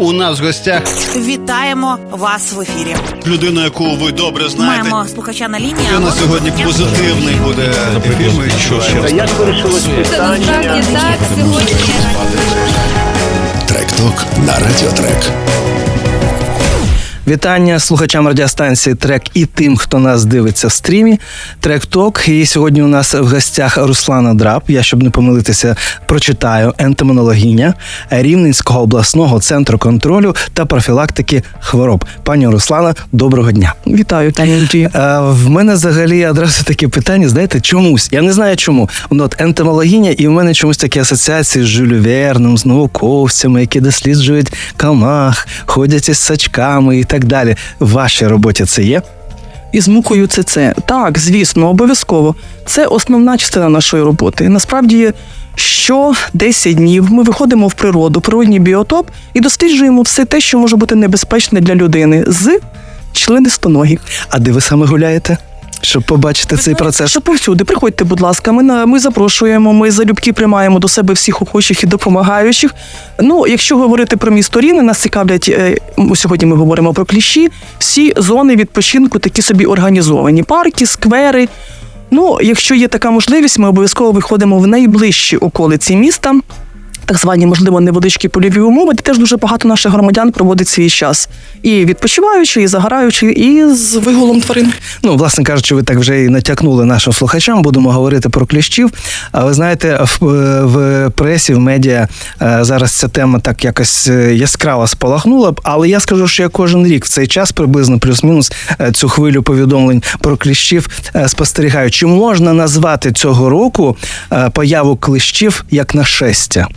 у нас в гостях Вітаємо вас в ефірі. людина, яку ви добре знаєте. Маємо слухача на лінії. І у нас сьогодні позитивний буде ефір. Ми відчуваємо. Як вирішилось питання? Насправді так сьогодні. Трек-ток на Радіотрек. Вітання слухачам радіостанції Трек і тим, хто нас дивиться в стрімі. Трек Ток. І сьогодні у нас в гостях Руслана Драб. Я, щоб не помилитися, прочитаю ентомонологиня Рівненського обласного центру контролю та профілактики хвороб. Пані Руслана, доброго дня. Вітаю, Таня Е, В мене взагалі одразу таке питання, знаєте, чомусь. Я не знаю чому. Ну, От ентомологиня, і в мене чомусь такі асоціації з Жюлю Верном, з науковцями, які досліджують камах, ходять із сачками і так далі. В вашій роботі це є? Із мукою це це. Так, звісно, обов'язково. Це основна частина нашої роботи. Насправді, що 10 днів ми виходимо в природу, природній біотоп і досліджуємо все те, що може бути небезпечне для людини з членистоногі. А де ви саме гуляєте? Щоб побачити цей процес? Що повсюди, приходьте, будь ласка. Ми на ми запрошуємо. Ми залюбки приймаємо до себе всіх охочих і допомагаючих. Ну, якщо говорити про місто Рівне, нас цікавлять е, сьогодні. Ми говоримо про кліщі. Всі зони відпочинку такі собі організовані: парки, сквери. Ну, якщо є така можливість, ми обов'язково виходимо в найближчі околиці міста. Так звані, можливо, невеличкі польові умови, де теж дуже багато наших громадян проводить свій час. І відпочиваючи, і загораючи, і з вигулом тварин. Ну, власне кажучи, ви так вже і натякнули нашим слухачам. Будемо говорити про кліщів. А ви знаєте, в, в пресі, в медіа е, зараз ця тема так якось е, яскраво спалахнула. Але я скажу, що я кожен рік в цей час приблизно плюс-мінус е, цю хвилю повідомлень про кліщів спостерігаю. Чи можна назвати цього року появу кліщів як нашестя?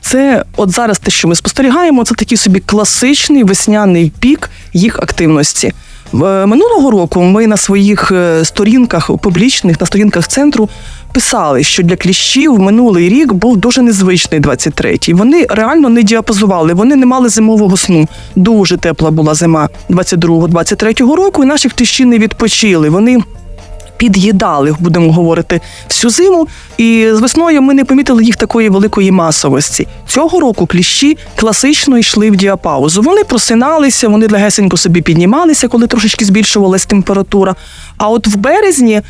Це от зараз те, що ми спостерігаємо, це такий собі класичний весняний пік їх активності. В- Минулого року ми на своїх е, сторінках публічних, на сторінках центру писали, що для кліщів минулий рік був дуже незвичний 23-й. Вони реально не діапазували, вони не мали зимового сну. Дуже тепла була зима 22-23 року, і наші кліщі не відпочили. Вони під'їдали, будемо говорити, всю зиму. І з весною ми не помітили їх такої великої масовості. Цього року кліщі класично йшли в діапаузу. Вони просиналися, вони легесенько собі піднімалися, коли трошечки збільшувалась температура. А от в березні,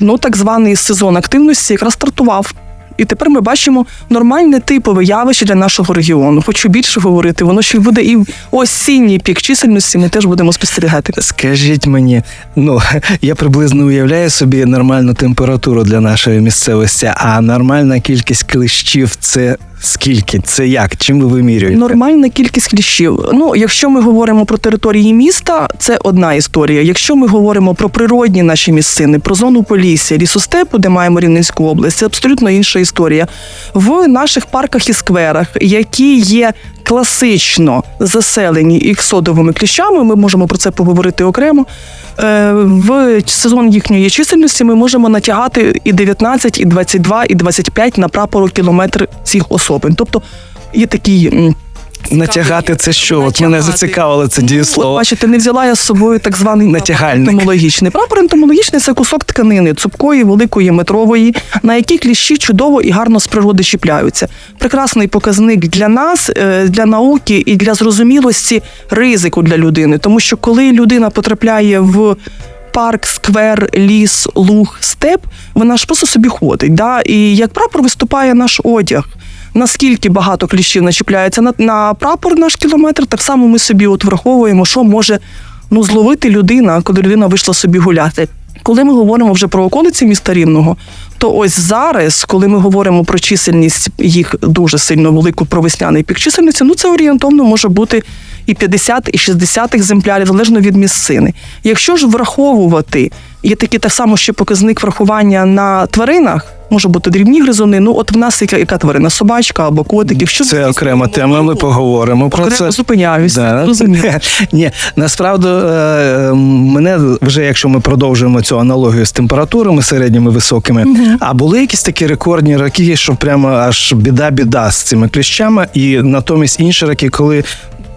ну так званий сезон активності якраз стартував. І тепер ми бачимо нормальне типове явище для нашого регіону. Хочу більше говорити, воно ще буде і в осінній пік чисельності. Ми теж будемо спостерігати. Скажіть мені, ну я приблизно уявляю собі нормальну температуру для нашої місцевості, а нормальна кількість кліщів це скільки? Це як? Чим ви вимірюєте? Нормальна кількість кліщів. Ну, якщо ми говоримо про території міста, це одна історія. Якщо ми говоримо про природні наші місцини, про зону Полісся, лісостепу, де маємо Рівненську область, це абсолютно інша історія. В наших парках і скверах, які є класично заселені іксодовими кліщами, ми можемо про це поговорити окремо. Е, В сезон їхньої чисельності ми можемо натягати і 19, і 22, і 25 на прапору кілометр цих особин. Тобто є такі. Натягати це що? От мене зацікавило це дієслово. бачите, не взяла я з собою так званий Натягальник. ентомологічний. Прапор ентомологічний це кусок тканини, цупкої, великої, метрової, на які кліщі чудово і гарно з природи чіпляються. Прекрасний показник для нас, е, для науки і для зрозумілості ризику для людини. Тому що коли людина потрапляє в парк, сквер, ліс, луг, степ, вона ж просто собі ходить. Да? І як прапор виступає наш одяг. Наскільки багато кліщів начіпляється на, на прапор наш кілометр, так само ми собі от враховуємо, що може ну, зловити людина, коли людина вийшла собі гуляти. Коли ми говоримо вже про околиці міста Рівного, то ось зараз, коли ми говоримо про чисельність їх дуже сильно велику про весняний пік чисельності, ну це орієнтовно може бути і 50, і 60 екземплярів, залежно від місцини. Якщо ж враховувати, є такий так само ще показник врахування на тваринах, може бути дрібні гризуни. Ну, от в нас яка, яка тварина, собачка або котик. Що Це окрема тема. Ми поговоримо про Окремо це. зупиняюсь. Да. Ні, насправді е, мене вже, якщо ми продовжуємо цю аналогію з температурами середніми високими, а були якісь такі рекордні роки, що прямо аж біда-біда з цими кліщами, і натомість інші роки, коли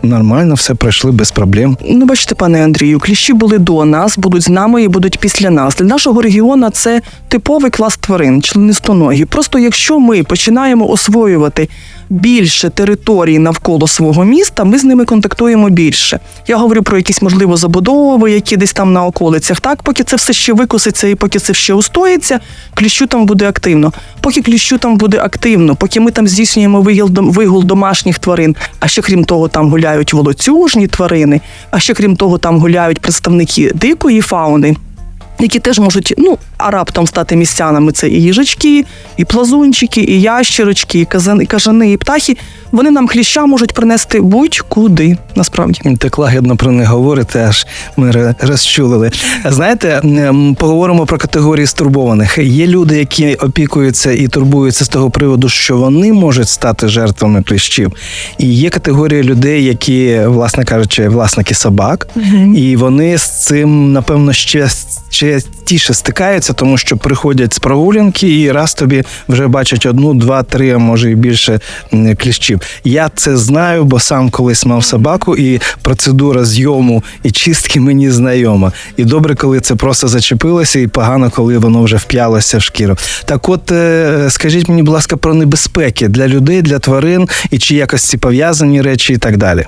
нормально все пройшли без проблем. Ну, бачите, пане Андрію, кліщі були до нас, будуть з нами і будуть після нас. Для нашого регіону це типовий клас тварин, членистоногі. Просто якщо ми починаємо освоювати більше територій навколо свого міста, ми з ними контактуємо більше. Я говорю про якісь можливо забудови, які десь там на околицях. Так, поки це все ще викоситься і поки це ще устоїться, кліщу там буде активно. Поки кліщу там буде активно, поки ми там здійснюємо вигул домашніх тварин. А ще крім того, там гуляють волоцюжні тварини. А ще крім того, там гуляють представники дикої фауни. Які теж можуть ну а раптом стати містянами. Це і їжачки, і плазунчики, і ящерочки, і казани, і кажани, і птахи. Вони нам кліща можуть принести будь-куди. Насправді Так лагідно про них говорите, аж ми розчулили. Знаєте, поговоримо про категорії стурбованих. Є люди, які опікуються і турбуються з того приводу, що вони можуть стати жертвами кліщів. І є категорія людей, які, власне кажучи, власники собак, і вони з цим, напевно, ще частіше стикаються, тому що приходять з прогулянки і раз тобі вже бачать одну, два, три, а може і більше кліщів. Я це знаю, бо сам колись мав собаку, і процедура зйому і чистки мені знайома. І добре, коли це просто зачепилося, і погано, коли воно вже вп'ялося в шкіру. Так, от е, скажіть мені, будь ласка, про небезпеки для людей, для тварин, і чи якось ці пов'язані речі, і так далі.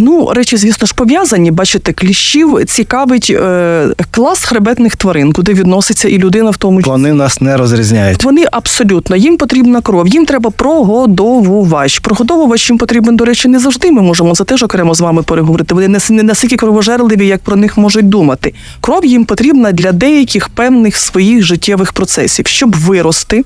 Ну, речі, звісно ж, пов'язані. Бачите, кліщів цікавить е, клас хребетних тварин, куди відноситься і людина в тому числі. Вони нас не розрізняють. Вони абсолютно їм потрібна кров, їм треба прогодовувач. Прогодовувач їм потрібен, до речі, не завжди. Ми можемо це теж окремо з вами переговорити. Вони не, не настільки кровожерливі, як про них можуть думати. Кров їм потрібна для деяких певних своїх життєвих процесів, щоб вирости.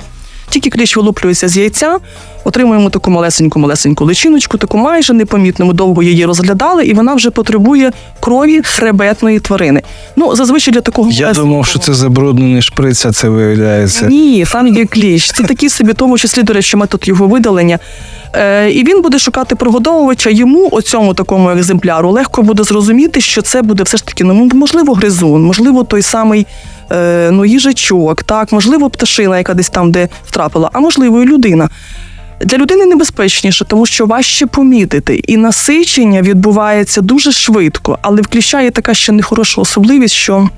Тільки кліщ вилуплюється з яйця, отримуємо таку малесеньку малесеньку личиночку, таку майже непомітну. Ми довго її розглядали, і вона вже потребує крові хребетної тварини. Ну зазвичай для такого Я малесенького- думав, що це забруднений шприц, а це виявляється. ні, сам є кліщ. Це такий собі, тому числі, до речі, метод його видалення. Е, і він буде шукати прогодовувача. Йому, оцьому такому екземпляру, легко буде зрозуміти, що це буде все ж таки, ну можливо, гризун, можливо, той самий е, ну, їжачок, так, можливо, пташина, яка десь там, де втрапила, а можливо, і людина. Для людини небезпечніше, тому що важче помітити, і насичення відбувається дуже швидко, але в кліща є така ще нехороша особливість, що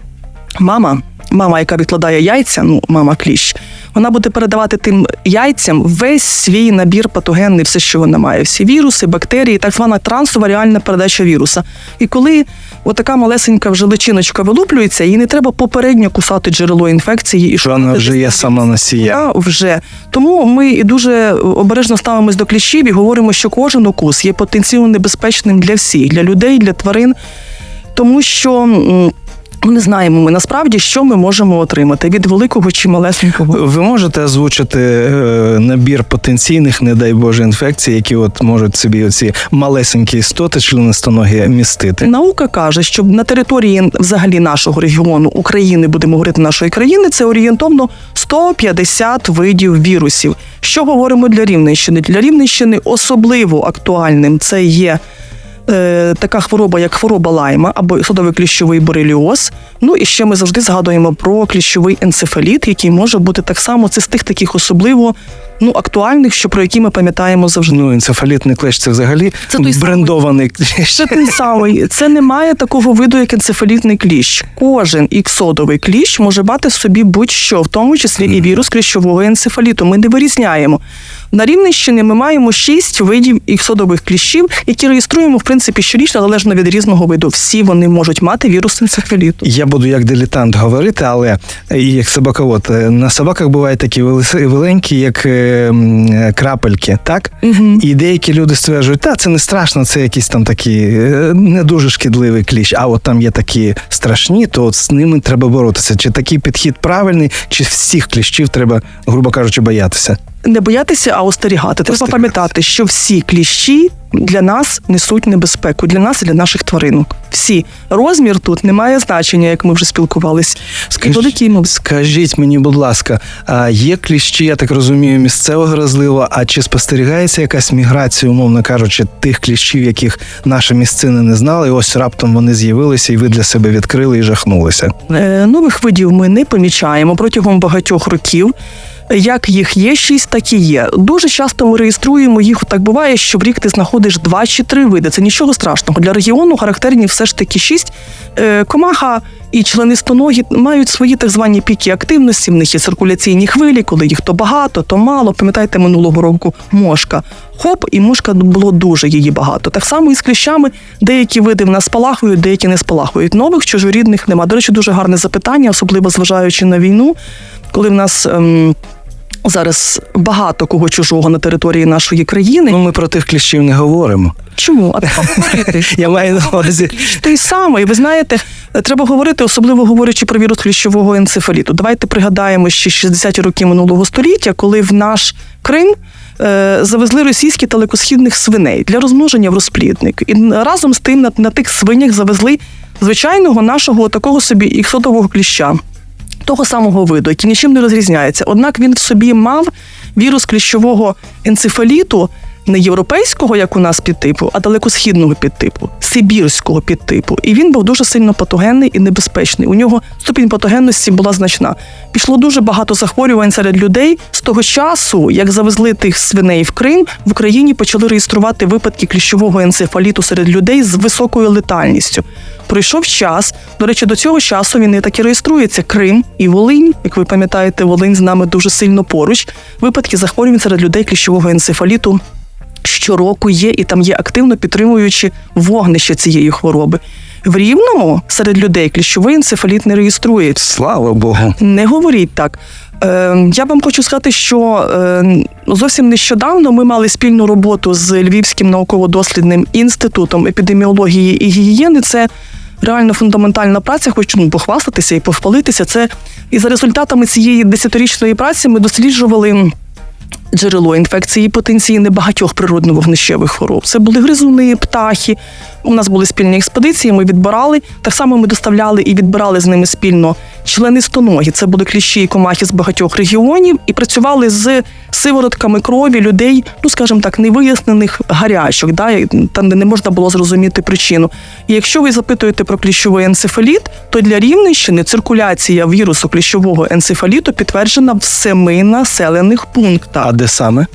мама, мама, яка відкладає яйця, ну мама кліщ, вона буде передавати тим яйцям весь свій набір патогенний, все, що вона має, всі віруси, бактерії, так звана трансова реальна передача віруса. І коли отака малесенька вже личиночка вилуплюється, їй не треба попередньо кусати джерело інфекції і Що вона вже є сама носія. вже тому ми і дуже обережно ставимось до кліщів і говоримо, що кожен укус є потенційно небезпечним для всіх, для людей, для тварин, тому що. М, ну, Не знаємо ми насправді, що ми можемо отримати від великого чи малесенького. Ви можете озвучити е, набір потенційних, не дай Боже, інфекцій, які от можуть собі оці малесенькі істоти, членистоногі містити. Наука каже, що на території взагалі нашого регіону України, будемо говорити нашої країни, це орієнтовно 150 видів вірусів. Що говоримо для Рівненщини? Для Рівненщини особливо актуальним це є. Е, така хвороба, як хвороба лайма або садовий кліщовий бореліоз. Ну і ще ми завжди згадуємо про кліщовий енцефаліт, який може бути так само. Це з тих таких особливо ну актуальних, що про які ми пам'ятаємо завжди. Ну, енцефалітний клещ це взагалі Це той брендований клещ. Це той самий. Це немає такого виду, як енцефалітний кліщ. Кожен іксодовий кліщ може мати в собі будь-що, в тому числі і вірус кліщового енцефаліту. Ми не вирізняємо. На Рівненщині ми маємо шість видів іксодових кліщів, які реєструємо в принципі щорічно, залежно від різного виду. Всі вони можуть мати вірус енцефаліту. Я буду як дилетант говорити, але е, і як собаковод. е, На собаках бувають такі веленькі, як е, крапельки, так? Угу. І деякі люди стверджують, та це не страшно, це якісь там такі е, не дуже шкідливий кліщ. А от там є такі страшні, то от з ними треба боротися. Чи такий підхід правильний, чи всіх кліщів треба, грубо кажучи, боятися? Не боятися, а остерігати. Треба пам'ятати, що всі кліщі для нас несуть небезпеку, для нас і для наших тваринок. Всі розмір тут не має значення, як ми вже спілкувалися. Скажіть- Скажіть мені, будь ласка, а є кліщі, я так розумію, місцевого розливу, а чи спостерігається якась міграція, умовно кажучи, тих кліщів, яких наші місцини не знали, і ось раптом вони з'явилися, і ви для себе відкрили і жахнулися? Е, Нових видів ми не помічаємо протягом багатьох років. Як їх є шість, так і є. Дуже часто ми реєструємо їх. Так буває, що в рік ти знаходиш два чи три види. Це нічого страшного. Для регіону характерні все ж таки шість. Е, Комаха і членистоногі мають свої так звані піки активності. В них є циркуляційні хвилі, коли їх то багато, то мало. Пам'ятаєте, минулого року мошка. Хоп, і мошка було дуже її багато. Так само і з кліщами. Деякі види в нас спалахують, деякі не спалахують. Нових чужорідних нема. До речі, дуже гарне запитання, особливо зважаючи на війну, коли в нас. Ем, Зараз багато кого чужого на території нашої країни. Ну, ми про тих кліщів не говоримо. Чому? А говорити. Я маю на увазі. Той самий, ви знаєте, треба говорити, особливо говорячи про вірус кліщового енцефаліту. Давайте пригадаємо ще 60-ті роки минулого століття, коли в наш Крим. е, Завезли російських далекосхідних свиней для розмноження в розплідник. І разом з тим на, на тих свинях завезли звичайного нашого такого собі іксотового кліща, того самого виду, який нічим не розрізняється. Однак він в собі мав вірус кліщового енцефаліту не європейського, як у нас підтипу, а далекосхідного підтипу, сибірського підтипу. І він був дуже сильно патогенний і небезпечний. У нього ступінь патогенності була значна. Пішло дуже багато захворювань серед людей. З того часу, як завезли тих свиней в Крим, в Україні почали реєструвати випадки кліщового енцефаліту серед людей з високою летальністю. Пройшов час. До речі, до цього часу він і так і реєструється Крим і Волинь. Як ви пам'ятаєте, Волинь з нами дуже сильно поруч. Випадки захворювань серед людей кліщового енцефаліту щороку є, і там є активно підтримуючи вогнище цієї хвороби. В рівному серед людей кліщовий енцефаліт не реєструється. Слава Богу. Не говоріть так. Е, я вам хочу сказати, що е, зовсім нещодавно ми мали спільну роботу з Львівським науково-дослідним інститутом епідеміології і гігієни. Це реально фундаментальна праця. Хочу ну, похвастатися і повпалитися. Це і за результатами цієї десятирічної праці ми досліджували. Джерело інфекції потенційне багатьох природно-вогнищевих хвороб. Це були гризуни, птахи. У нас були спільні експедиції. Ми відбирали. Так само ми доставляли і відбирали з ними спільно членистоногі. Це були кліщі і комахи з багатьох регіонів, і працювали з сиворотками крові людей, ну скажімо так, невияснених гарячих, да, там, де не можна було зрозуміти причину. І якщо ви запитуєте про кліщовий енцефаліт, то для Рівненщини циркуляція вірусу кліщового енцефаліту підтверджена в семи населених пунктах. Де саме?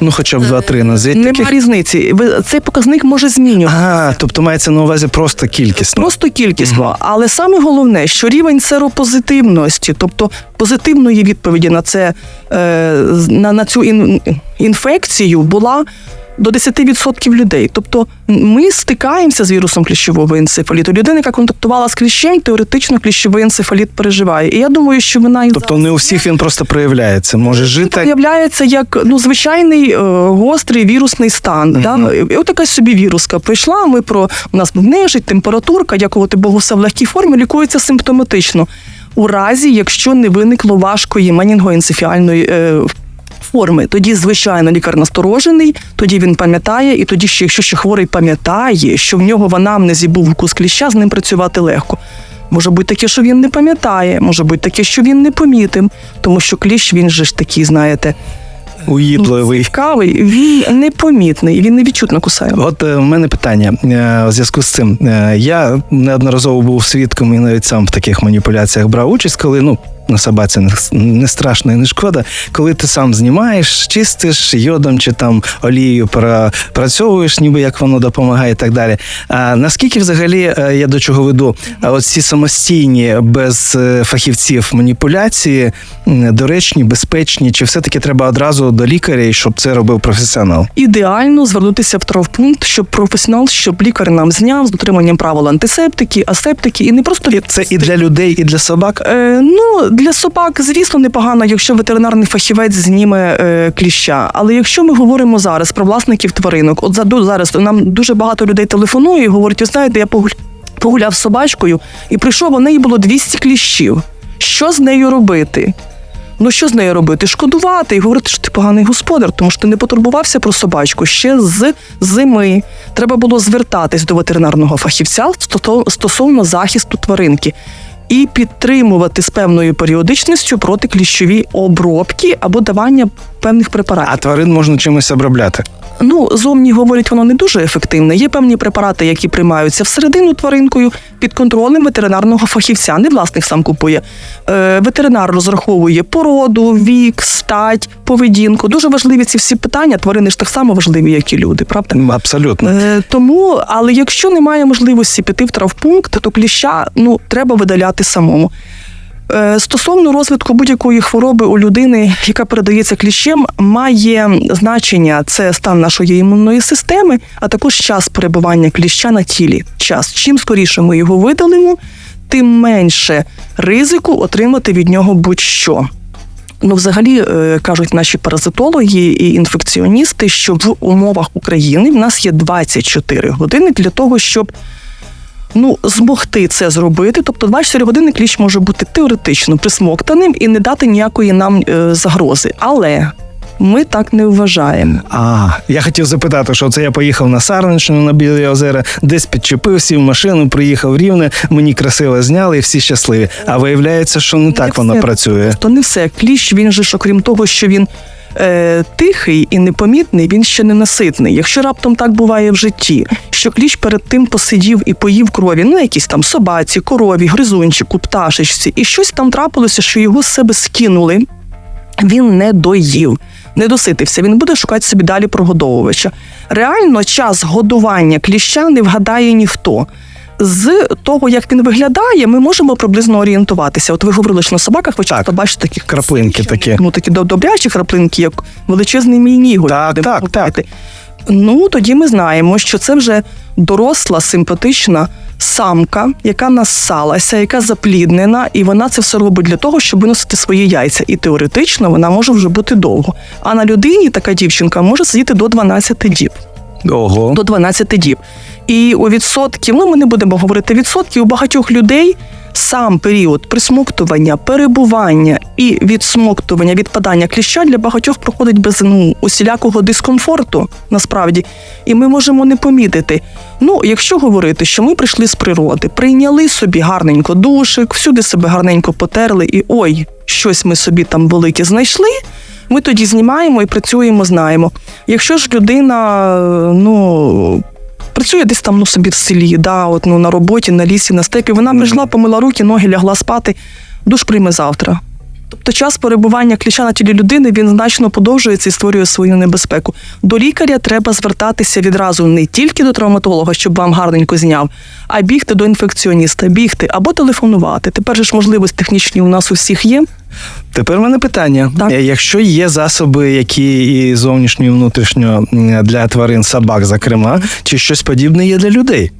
Ну, хоча б два-три назвіть Нема таких. різниці. Ви- Цей показник може змінювати. А, тобто мається на увазі просто кількість. Просто кількісно, але саме головне, що рівень серопозитивності, тобто позитивної відповіді на це е, з- на, на цю ін, інфекцію, була до 10% людей. Тобто ми стикаємося з вірусом кліщового енцефаліту. Людина, яка контактувала з кліщем, теоретично кліщовий енцефаліт переживає. І я думаю, що вона і Тобто не у всіх він просто проявляється. Може жити. проявляється як ну звичайний е, гострий вірусний стан. Да? І от якась собі віруска прийшла. Ми про у нас був нежить, температурка, дякувати Богу, все в легкій формі, лікується симптоматично. У разі, якщо не виникло важкої менінгоенцефіальної е, форми, тоді, звичайно, лікар насторожений, тоді він пам'ятає, і тоді, ще, якщо ще хворий пам'ятає, що в нього в анамнезі був укус кліща, з ним працювати легко. Може бути таке, що він не пам'ятає, може бути таке, що він не помітив, тому що кліщ він же ж такий, знаєте, Уїдливий. цікавий, він непомітний, він невідчутно кусає. От е, в мене питання е, у зв'язку з цим. Е, Я неодноразово був свідком і навіть сам в таких маніпуляціях брав участь, коли ну. На собаці не, страшно і не шкода, коли ти сам знімаєш, чистиш йодом чи там олією пропрацьовуєш, ніби як воно допомагає і так далі. А наскільки взагалі е, я до чого веду? А от ці самостійні без е, фахівців маніпуляції доречні, безпечні, чи все-таки треба одразу до лікаря, і щоб це робив професіонал? Ідеально звернутися в травпункт, щоб професіонал, щоб лікар нам зняв з дотриманням правил антисептики, асептики, і не просто Це і для людей, і для собак. Е, ну, для собак, звісно, непогано, якщо ветеринарний фахівець зніме е, кліща. Але якщо ми говоримо зараз про власників тваринок, от за- зараз нам дуже багато людей телефонує і говорить: знаєте, я погуляв з собачкою і прийшов, у неї було 200 кліщів. Що з нею робити? Ну що з нею робити? Шкодувати і говорити, що ти поганий господар, тому що ти не потурбувався про собачку ще з зими. Треба було звертатись до ветеринарного фахівця стосовно захисту тваринки. І підтримувати з певною періодичністю протикліщові обробки або давання певних препаратів. А тварин можна чимось обробляти. Ну, зовні говорять, воно не дуже ефективне. Є певні препарати, які приймаються всередину тваринкою під контролем ветеринарного фахівця. Не власник сам купує. Е, ветеринар розраховує породу, вік, стать, поведінку. Дуже важливі ці всі питання. Тварини ж так само важливі, як і люди, правда? Абсолютно. Е, тому, але якщо немає можливості піти в травпункт, то кліща ну треба видаляти самому. Е, Стосовно розвитку будь-якої хвороби у людини, яка передається кліщем, має значення це стан нашої імунної системи, а також час перебування кліща на тілі. Час. Чим скоріше ми його видалимо, тим менше ризику отримати від нього будь-що. Ну, взагалі е, кажуть наші паразитологи і інфекціоністи, що в умовах України в нас є 24 години для того, щоб ну змогти це зробити. Тобто 24 години кліщ може бути теоретично присмоктаним і не дати ніякої нам е, загрози. Але ми так не вважаємо. А, я хотів запитати, що це я поїхав на Сарничну на Білі озера, десь підчепив, сів в машину, приїхав рівне, мені красиво зняли і всі щасливі. А виявляється, що не так воно працює. То не все. Кліщ, він же ж, окрім того, що він е, тихий і непомітний, він ще не наситний. Якщо раптом так буває в житті, що кліщ перед тим посидів і поїв крові, ну якісь там собаці, корові, гризунчику, пташечці, і щось там трапилося, що його з себе скинули, він не доїв. Не доситився, він буде шукати собі далі прогодовувача. Реально, час годування кліща не вгадає ніхто. З того, як він виглядає, ми можемо приблизно орієнтуватися. От ви говорили, що на собаках ви часто бачите такі Краплинки такі. Ну такі добрячі краплинки, як величезний мій ніготь. Так, будемо так. Ну тоді ми знаємо, що це вже доросла симпатична самка, яка нассалася, яка запліднена, і вона це все робить для того, щоб виносити свої яйця. І теоретично вона може вже бути довго. А на людині така дівчинка може сидіти до 12 діб Ого. до 12 діб. І у відсотків, ну ми не будемо говорити відсотки, у багатьох людей сам період присмоктування, перебування і відсмоктування, відпадання кліща для багатьох проходить без ну, усілякого дискомфорту, насправді. І ми можемо не помітити. Ну, якщо говорити, що ми прийшли з природи, прийняли собі гарненько душик, всюди себе гарненько потерли, і ой, щось ми собі там велике знайшли. Ми тоді знімаємо і працюємо, знаємо. Якщо ж людина ну, працює десь там ну, собі в селі, да, от, ну, на роботі, на лісі, на степі, вона прийшла, помила руки, ноги, лягла спати, душ прийме завтра. Тобто час перебування кліща на тілі людини він значно подовжується і створює свою небезпеку. До лікаря треба звертатися відразу не тільки до травматолога, щоб вам гарненько зняв, а бігти до інфекціоніста, бігти або телефонувати. Тепер же ж можливості технічні у нас у всіх є. Тепер в мене питання: Так. Е, якщо є засоби, які і зовнішньо, і внутрішньо для тварин, собак, зокрема, чи щось подібне є для людей?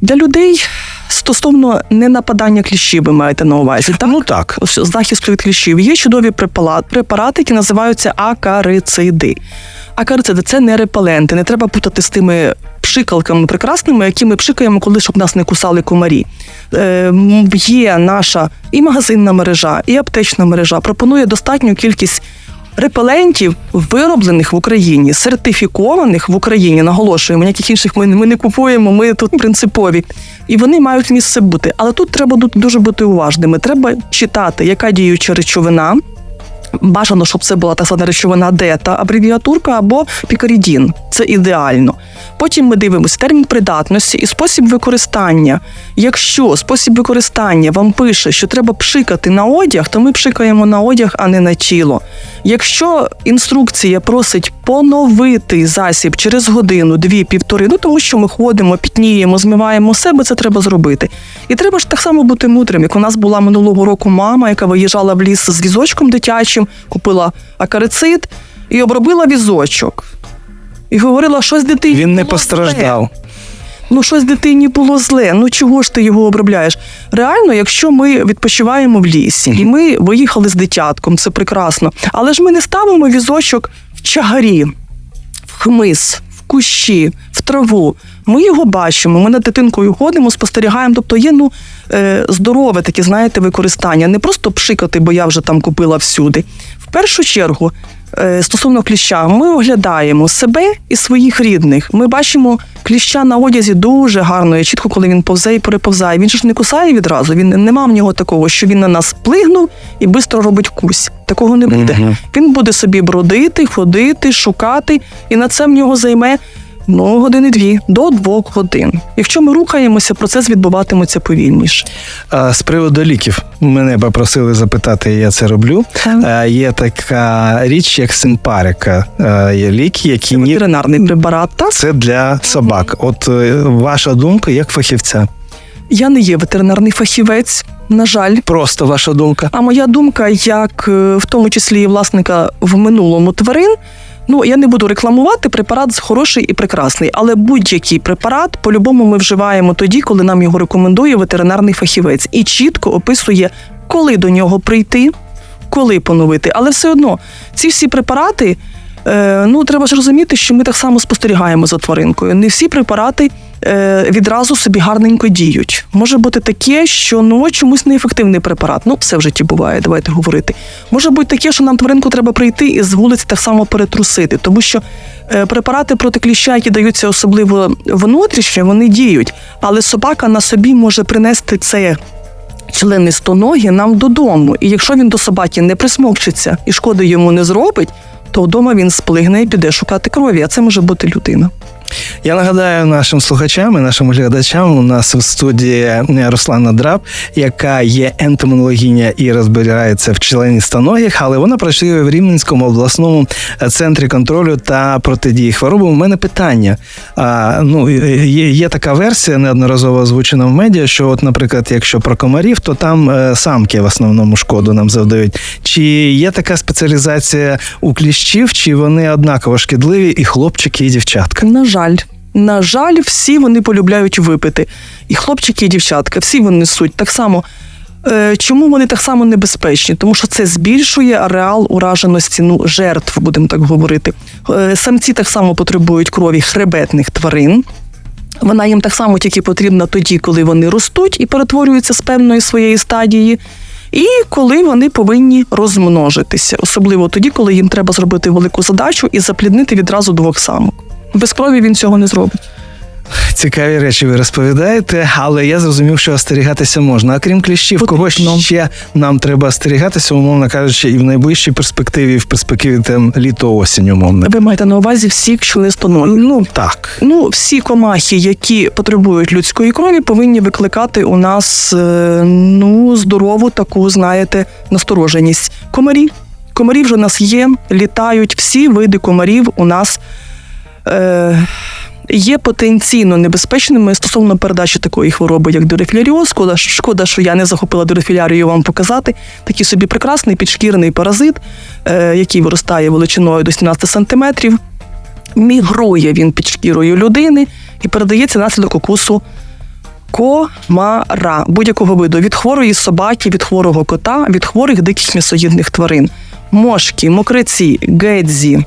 Для людей стосовно ненападання кліщів, ви маєте на увазі. Так? Ну так. Захисту від кліщів. Є чудові препарати, які називаються акарициди. Акарициди це не репеленти, не треба путати з тими пшикалками прекрасними, які ми пшикаємо, коли щоб нас не кусали комарі. Е, є наша і магазинна мережа, і аптечна мережа пропонує достатню кількість. Репелентів, вироблених в Україні, сертифікованих в Україні, наголошуємо, ніяких інших ми, ми не купуємо, ми тут принципові. І вони мають місце бути. Але тут треба дуже бути уважними. Треба читати, яка діюча речовина. Бажано, щоб це була та звана речовина дета, абревіатурка або пікарідін. Це ідеально. Потім ми дивимося термін придатності і спосіб використання. Якщо спосіб використання вам пише, що треба пшикати на одяг, то ми пшикаємо на одяг, а не на тіло. Якщо інструкція просить поновити засіб через годину, дві, півтори, ну тому що ми ходимо, пітніємо, змиваємо себе, це треба зробити. І треба ж так само бути мудрим. Як у нас була минулого року мама, яка виїжджала в ліс з візочком дитячим, купила акарицид і обробила візочок. І говорила, щось дитині. Він не постраждав. зле. Ну, щось дитині було зле. Ну чого ж ти його обробляєш? Реально, якщо ми відпочиваємо в лісі, і ми виїхали з дитятком, це прекрасно. Але ж ми не ставимо візочок в чагарі, в хмиз, в кущі, в траву. Ми його бачимо, ми над дитинкою ходимо, спостерігаємо. Тобто є ну, е, здорове таке, знаєте, використання. Не просто пшикати, бо я вже там купила всюди. В першу чергу, е, стосовно кліща, ми оглядаємо себе і своїх рідних. Ми бачимо кліща на одязі дуже гарно, і чітко, коли він повзе і переповзає. Він же ж не кусає відразу. Він нема в нього такого, що він на нас плигнув і швидко робить кусь. Такого не буде. Мгм. Він буде собі бродити, ходити, шукати, і на це в нього займе. Ну, години дві до двох годин. Якщо ми рухаємося, процес відбуватиметься повільніше. А з приводу ліків мене попросили запитати, я це роблю. Так. Е, Є така річ, як синпарика. Є ліки, які ні... Ветеринарний препарат. Так? це для собак. От е, ваша думка як фахівця? Я не є ветеринарний фахівець, на жаль. Просто ваша думка. А моя думка, як е, в тому числі і власника в минулому тварин. Ну, я не буду рекламувати, препарат хороший і прекрасний, але будь-який препарат по-любому ми вживаємо тоді, коли нам його рекомендує ветеринарний фахівець і чітко описує, коли до нього прийти, коли поновити. Але все одно ці всі препарати, е, ну треба ж розуміти, що ми так само спостерігаємо за тваринкою. Не всі препарати відразу собі гарненько діють. Може бути таке, що ну чомусь неефективний препарат. Ну, все в житті буває, давайте говорити. Може бути таке, що нам тваринку треба прийти і з вулиці так само перетрусити, тому що е, препарати проти кліща, які даються особливо внутрішньо, вони діють, але собака на собі може принести це. Членистоногі нам додому, і якщо він до собаки не присмокчиться і шкоди йому не зробить, то вдома він сплигне і піде шукати крові, а це може бути людина. Я нагадаю нашим слухачам і нашим глядачам. У нас в студії Руслана Драб, яка є ентомологиня і розбирається в членістоногих, але вона працює в Рівненському обласному центрі контролю та протидії хворобам. У мене питання. А, ну, є, є така версія, неодноразово озвучена в медіа, що, от, наприклад, якщо про комарів, то там е, самки в основному шкоду нам завдають. Чи є така спеціалізація у кліщів, чи вони однаково шкідливі і хлопчики, і дівчатка? На жаль, на жаль, всі вони полюбляють випити. І хлопчики, і дівчатка, всі вони несуть так само. Е, Чому вони так само небезпечні? Тому що це збільшує ареал ураженості ну, жертв, будемо так говорити. Е, Самці так само потребують крові хребетних тварин. Вона їм так само тільки потрібна тоді, коли вони ростуть і перетворюються з певної своєї стадії. І коли вони повинні розмножитися, особливо тоді, коли їм треба зробити велику задачу і запліднити відразу двох самок. Без крові він цього не зробить. Цікаві речі ви розповідаєте, але я зрозумів, що остерігатися можна. А крім кліщів, кого ще нам треба остерігатися, умовно кажучи, і в найближчій перспективі, і в перспективі там літо-осінь, умовно. Ви маєте на увазі всі членистоногі. Ну так. Ну, всі комахи, які потребують людської крові, повинні викликати у нас е, ну здорову таку, знаєте, настороженість. Комарі. Комарі вже у нас є, літають всі види комарів у нас. Е, Є потенційно небезпечними стосовно передачі такої хвороби, як дюрефіляріоз. Шкода, шкода, що я не захопила дюрефілярію вам показати. Такий собі прекрасний підшкірний паразит, е, який виростає величиною до 17 сантиметрів. Мігрує він під шкірою людини і передається наслідок укусу комара будь-якого виду від хворої собаки, від хворого кота, від хворих диких м'ясоїдних тварин, мошки, мокриці, гедзі.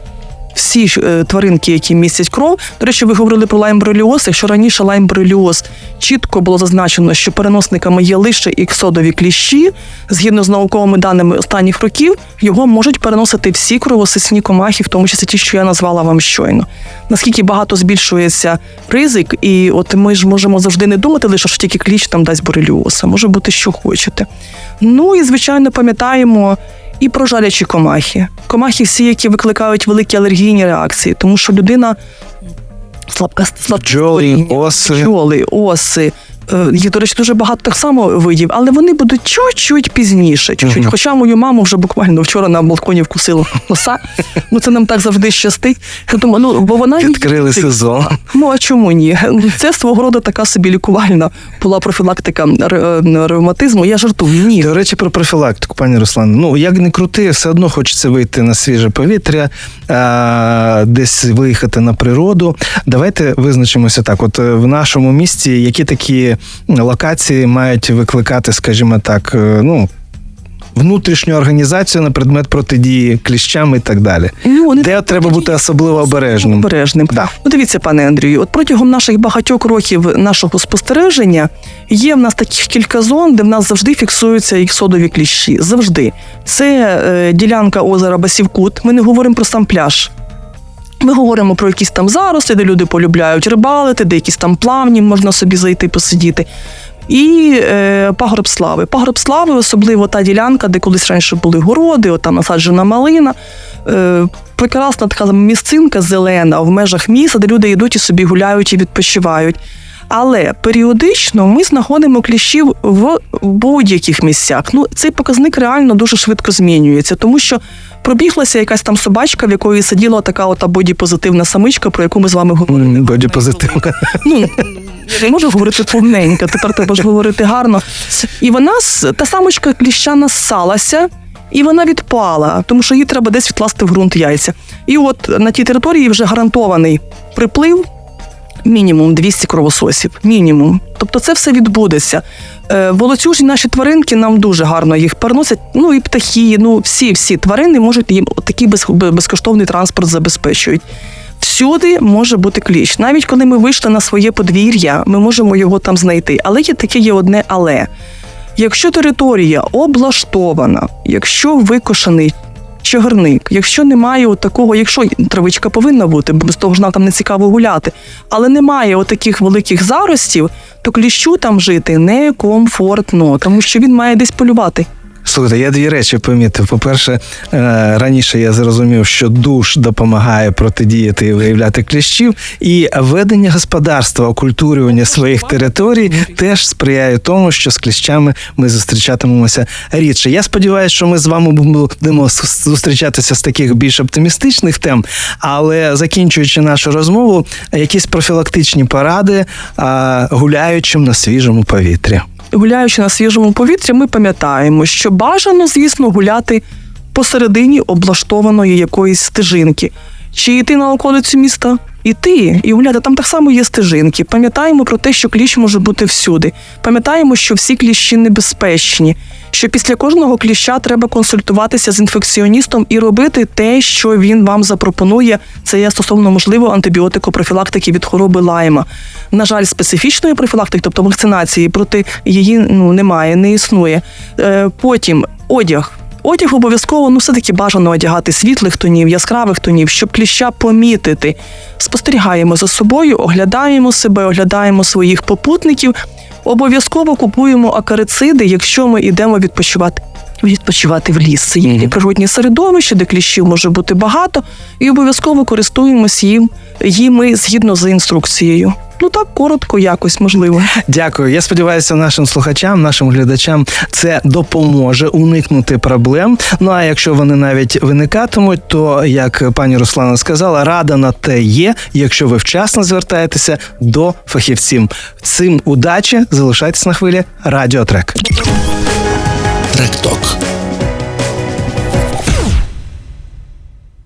Всі ж, е, тваринки, які містять кров. До речі, ви говорили про лаймбреліоз. Якщо раніше лаймбреліоз чітко було зазначено, що переносниками є лише іксодові кліщі, згідно з науковими даними останніх років, його можуть переносити всі кровосисні комахи, в тому числі ті, що я назвала вам щойно. Наскільки багато збільшується ризик, і от ми ж можемо завжди не думати лише, що тільки кліщ там дасть бореліоз, а може бути, що хочете. Ну і звичайно пам'ятаємо і про жалячі комахи. Комахи всі, які викликають великі алергійні реакції, тому що людина слабка слабка Бджоли, оси. бджоли, оси. Е, Їх, до речі, дуже багато так само видів, але вони будуть чуть-чуть пізніше. Чуть-чуть. Хоча мою маму вже буквально вчора на балконі вкусило носа. Ну це нам так завжди щастить. Думаю, ну бо вона Відкрили сезон. Ну а чому ні? Це свого роду така собі лікувальна була профілактика ре- ревматизму. Я жартую. Ні. До речі, про профілактику, пані Руслан. Ну як не крути, все одно хочеться вийти на свіже повітря, а, десь виїхати на природу. Давайте визначимося так. От е, в нашому місті які такі локації мають викликати, скажімо так, е, ну. Внутрішню організацію на предмет протидії кліщам і так далі. Ну, вони Де треба бути особливо обережним. обережним. Да. Ну, дивіться, пане Андрію, от протягом наших багатьох років нашого спостереження є в нас таких кілька зон, де в нас завжди фіксуються їх содові кліщі. Завжди. Це е, ділянка озера Басівкут. Ми не говоримо про сам пляж. Ми говоримо про якісь там зарослі, де люди полюбляють рибалити, де якісь там плавні, можна собі зайти посидіти. І е, пагорб слави. Пагорб слави, особливо та ділянка, де колись раніше були городи, там насаджена малина. Е, прекрасна така місцинка зелена в межах міста, де люди йдуть і собі гуляють і відпочивають. Але періодично ми знаходимо кліщів в будь-яких місцях. Ну, цей показник реально дуже швидко змінюється, тому що пробіглася якась там собачка, в якої сиділа така ота бодіпозитивна самичка, про яку ми з вами говорили. Боді позитивно. Ну, я не можу говорити повненько, тепер треба ж говорити гарно. І вона та самочка кліща нассалася. І вона відпала, тому що їй треба десь відкласти в ґрунт яйця. І от на тій території вже гарантований приплив мінімум 200 кровососів. Мінімум. Тобто це все відбудеться. Е, волоцюжні наші тваринки нам дуже гарно їх переносять. Ну і птахи, ну всі всі тварини можуть їм такий без, безкоштовний транспорт забезпечують. Всюди може бути кліщ. Навіть коли ми вийшли на своє подвір'я, ми можемо його там знайти. Але є таке є одне але. Якщо територія облаштована, якщо викошений чагарник, якщо немає от такого, якщо травичка повинна бути, бо без того ж нам там не цікаво гуляти, але немає отаких великих заростів, то кліщу там жити некомфортно, тому що він має десь полювати. Слухайте, я дві речі помітив. По-перше, е, раніше я зрозумів, що душ допомагає протидіяти і виявляти кліщів, і ведення господарства, окультурювання своїх територій теж сприяє тому, що з кліщами ми зустрічатимемося рідше. Я сподіваюся, що ми з вами будемо зустрічатися з таких більш оптимістичних тем. Але закінчуючи нашу розмову, якісь профілактичні поради гуляючим на свіжому повітрі. Гуляючи на свіжому повітрі, ми пам'ятаємо, що бажано, звісно, гуляти посередині облаштованої якоїсь стежинки. Чи йти на околицю міста? Іти і гуляти. Там так само є стежинки. Пам'ятаємо про те, що кліщ може бути всюди. Пам'ятаємо, що всі кліщі небезпечні. Що після кожного кліща треба консультуватися з інфекціоністом і робити те, що він вам запропонує. Це є стосовно можливо антибіотикопрофілактики від хвороби лайма. На жаль, специфічної профілактики, тобто вакцинації проти її ну немає, не існує. Е, потім одяг. Одяг обов'язково ну все-таки бажано одягати світлих тонів, яскравих тонів, щоб кліща помітити. Спостерігаємо за собою, оглядаємо себе, оглядаємо своїх попутників. Обов'язково купуємо акарициди, якщо ми йдемо відпочивати. Відпочивати в ліс. Це є природні середовище, де кліщів може бути багато, і обов'язково користуємось їм, їми згідно з інструкцією. Ну так коротко, якось можливо. Дякую. Я сподіваюся, нашим слухачам, нашим глядачам це допоможе уникнути проблем. Ну а якщо вони навіть виникатимуть, то як пані Руслана сказала, рада на те є, якщо ви вчасно звертаєтеся до фахівців. Цим удачі залишайтесь на хвилі Радіотрек. Трек-ток.